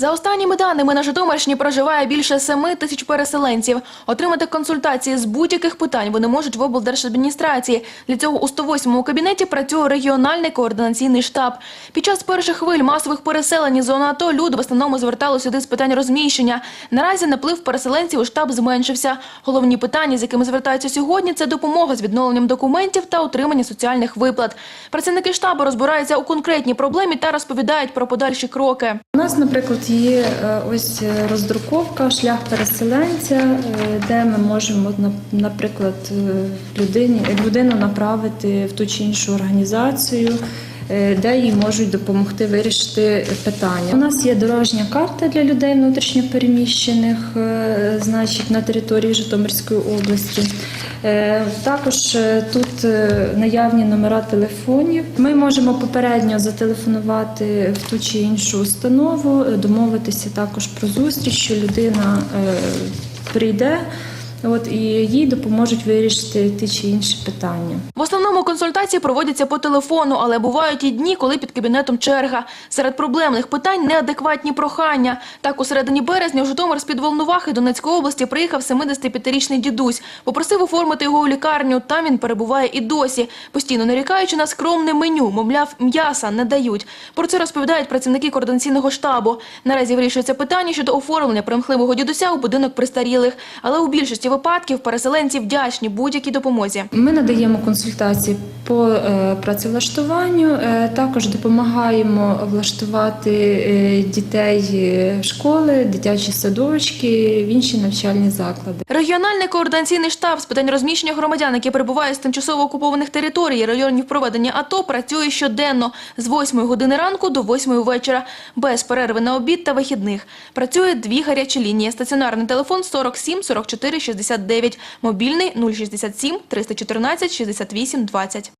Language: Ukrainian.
За останніми даними на Житомирщині проживає більше 7 тисяч переселенців. Отримати консультації з будь-яких питань вони можуть в облдержадміністрації. Для цього у 108-му кабінеті працює регіональний координаційний штаб. Під час перших хвиль масових переселень зони АТО люди в основному звертали сюди з питань розміщення. Наразі наплив переселенців у штаб зменшився. Головні питання, з якими звертаються сьогодні, це допомога з відновленням документів та отримання соціальних виплат. Працівники штабу розбираються у конкретній проблемі та розповідають про подальші кроки. У нас, наприклад, є е, ось е, роздруковка шлях переселенця, е, де ми можемо, на- наприклад, людині, людину направити в ту чи іншу організацію. Е, Де їй можуть допомогти вирішити питання. У нас є дорожня карта для людей внутрішньопереміщених, е, значить на території Житомирської області. Е, Також тут наявні номера телефонів. Ми можемо попередньо зателефонувати в ту чи іншу установу, домовитися також про зустріч, що людина прийде. От і їй допоможуть вирішити ті чи інші питання. В основному консультації проводяться по телефону, але бувають і дні, коли під кабінетом черга. Серед проблемних питань неадекватні прохання. Так, у середині березня в Житомир з-під Волновахи Донецької області приїхав 75-річний дідусь. Попросив оформити його у лікарню. Там він перебуває і досі, постійно нарікаючи на скромне меню. Мовляв, м'яса не дають. Про це розповідають працівники координаційного штабу. Наразі вирішується питання щодо оформлення примхливого дідуся у будинок престарілих. Але у більшості випадків переселенці вдячні будь-якій допомозі. Ми надаємо консультації по е, працевлаштуванню, е, також допомагаємо влаштувати е, дітей в школи, дитячі садочки, в інші навчальні заклади. Регіональний координаційний штаб з питань розміщення громадян, які перебувають з тимчасово окупованих територій районів проведення АТО, працює щоденно з 8 години ранку до 8 вечора, без перерви на обід та вихідних. Працює дві гарячі лінії. Стаціонарний телефон 47 44 69, мобільний 067 314 68 20.